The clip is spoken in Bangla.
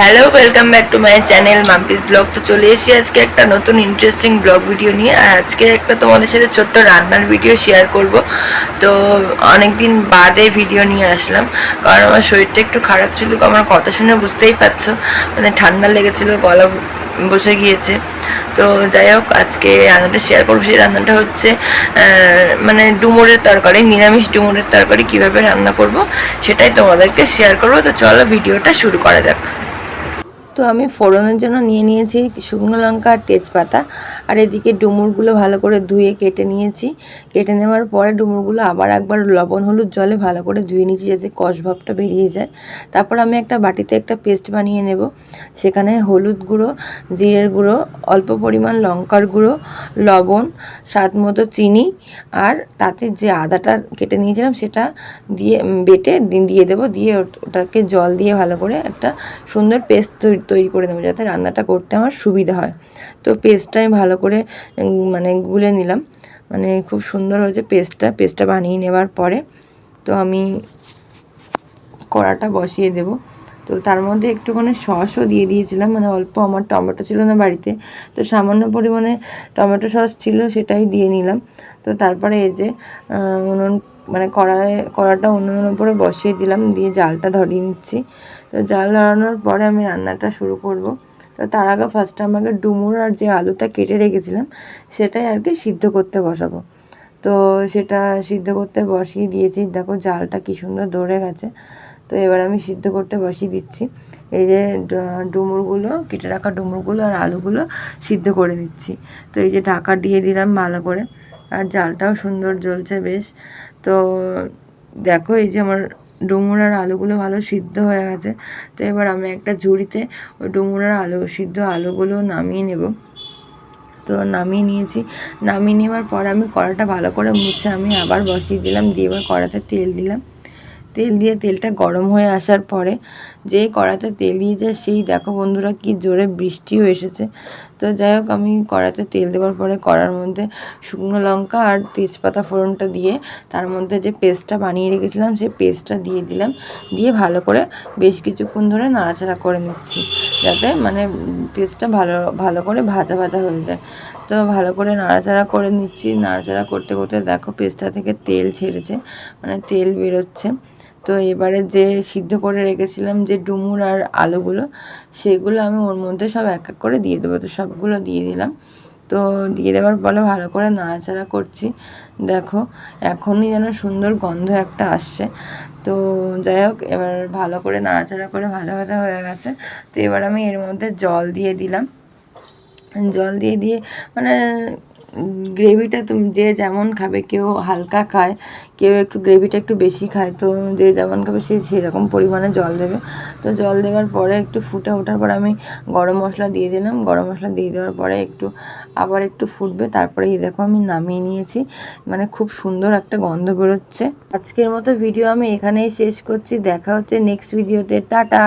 Hello welcome back to my channel Mampi's blog তো চলে এসেছি আজকে একটা নতুন ইন্টারেস্টিং ব্লগ ভিডিও নিয়ে। আর আজকে একটা তোমাদের সাথে ছোট্ট রান্নার ভিডিও শেয়ার করব। তো অনেক দিন বাদে ভিডিও নিয়ে আসলাম। কারণ আমার শরীরটা একটু খারাপ ছিল আমার কথা শুনে বুঝতেই পারছ। মানে ঠান্ডা লেগেছিলো, গলা বসে গিয়েছে। তো যাই হোক, আজকে রান্নাটা শেয়ার করব। সেই রান্নাটা হচ্ছে মানে ডুমুরের তরকারি, নিরামিষ ডুমুরের তরকারি কীভাবে রান্না করব, সেটাই তোমাদেরকে শেয়ার করব। তো চলো ভিডিওটা শুরু করা যাক। তো আমি ফোড়নের জন্য নিয়ে নিয়েছি শুকনো লঙ্কা আর তেজপাতা। আর এদিকে ডুমুরগুলো ভালো করে ধুয়ে কেটে নিয়েছি। কেটে নেওয়ার পরে ডুমুরগুলো আবার একবার লবণ হলুদ জলে ভালো করে ধুয়ে নিয়েছি যাতে কষভাবটা বেরিয়ে যায়। তারপর আমি একটা বাটিতে একটা পেস্ট বানিয়ে নেব। সেখানে হলুদ গুঁড়ো, জিরের গুঁড়ো, অল্প পরিমাণ লঙ্কার গুঁড়ো, লবণ, স্বাদ মতো চিনি আর তাতে যে আদাটা কেটে নিয়েছিলাম সেটা দিয়ে বেটে দিয়ে দেবো। দিয়ে ওটাকে জল দিয়ে ভালো করে একটা সুন্দর পেস্ট তৈরি করে নেব যাতে রান্নাটা করতে আমার সুবিধা হয়। তো পেস্টটা আমি ভালো করে মানে গুলে নিলাম। মানে খুব সুন্দর হয়েছে পেস্টটা। পেস্টটা বানিয়ে নেওয়ার পরে তো আমি কড়াটা বসিয়ে দেব। তো তার মধ্যে একটুখানি সসও দিয়ে দিয়েছিলাম। মানে অল্প আমার টমেটো ছিল না বাড়িতে। তো সামান্য পরিমাণে টমেটো সস ছিল সেটাই দিয়ে নিলাম। তো তারপরে এই যে উনুন মানে কড়াই, কড়াটা উনুনের উপরে বসিয়ে দিলাম, দিয়ে জালটা ধরিয়ে নিচ্ছি। তো জাল ধরানোর পরে আমি রান্নাটা শুরু করব। তো তার আগে ফার্স্টে আমাকে ডুমুর আর যে আলুটা কেটে রেখেছিলাম, সেটাই আর কি সিদ্ধ করতে বসাবো। তো সেটা সিদ্ধ করতে বসিয়ে দিয়েছি। দেখো জালটা কি সুন্দর ধরে গেছে। তো এবার আমি সিদ্ধ করতে বসিয়ে দিচ্ছি। এই যে ডুমুরগুলো, কেটে রাখা ডুমুরগুলো আর আলুগুলো সিদ্ধ করে দিচ্ছি তো এই যে ঢাকা দিয়ে দিলাম ভালো করে। আর জালটাও সুন্দর জ্বলছে বেশ। তো দেখো এই যে আমার ডুমুর আর আলুগুলো ভালো সিদ্ধ হয়ে গেছে। তো এবার আমি একটা ঝুড়িতে ওই ডুমুর আর আলু, সিদ্ধ আলুগুলো নামিয়ে নেব। তো নামিয়ে নিয়েছি। নামিয়ে নেওয়ার পর আমি কড়াটা ভালো করে মুছে আমি আবার বসিয়ে দিলাম। দিয়ে এবার কড়াতে তেল দিলাম। তেল দিয়ে তেলটা গরম হয়ে আসার পরে যেই কড়াতে তেল দিয়েছে সেই দেখো বন্ধুরা কি জোরে বৃষ্টিও এসেছে। তো যাই হোক, আমি কড়াতে তেল দেওয়ার পরে কড়ার মধ্যে শুকনো লঙ্কা আর তেজপাতা ফোড়নটা দিয়ে তার মধ্যে যে পেস্টটা বানিয়ে রেখেছিলাম, সেই পেস্টটা দিয়ে দিলাম। দিয়ে ভালো করে বেশ কিছুক্ষণ ধরে নাড়াচাড়া করে নিচ্ছি, যাতে মানে পেস্টটা ভালো ভালো করে ভাজা ভাজা হয়ে যায়। তো ভালো করে নাড়াচাড়া করে নিচ্ছি। নাড়াচাড়া করতে করতে দেখো পেস্টটা থেকে তেল ছেড়েছে মানে তেল বেরোচ্ছে। তো এবারে যে সিদ্ধ করে রেখেছিলাম যে ডুমুর আর আলুগুলো, সেগুলো আমি ওর মধ্যে সব এক এক করে দিয়ে দেবো। তো সবগুলো দিয়ে দিলাম। তো দিয়ে দেওয়ার পরে ভালো করে নাড়াচাড়া করছি। দেখো, এখনই যেন সুন্দর গন্ধ একটা আসছে। তো যাই হোক, এবার ভালো করে নাড়াচাড়া করে ভাজা ভাজা হয়ে গেছে। তো এবার আমি এর মধ্যে জল দিয়ে দিলাম। জল দিয়ে দিয়ে মানে গ্রেভিটা তুমি যে যেমন খাবে, কেউ হালকা খায়, কেউ একটু গ্রেভিটা একটু বেশি খায়, তো যে যেমন খাবে সে সেরকম পরিমাণে জল দেবে। তো জল দেওয়ার পরে একটু ফুটে ওঠার পর আমি গরম মশলা দিয়ে দিলাম। গরম মশলা দিয়ে দেওয়ার পরে একটু, আবার একটু ফুটবে। তারপরে এই দেখো আমি নামিয়ে নিয়েছি। মানে খুব সুন্দর একটা গন্ধ বেরোচ্ছে। আজকের মতো ভিডিও আমি এখানেই শেষ করছি। দেখা হচ্ছে নেক্সট ভিডিওতে টাটা!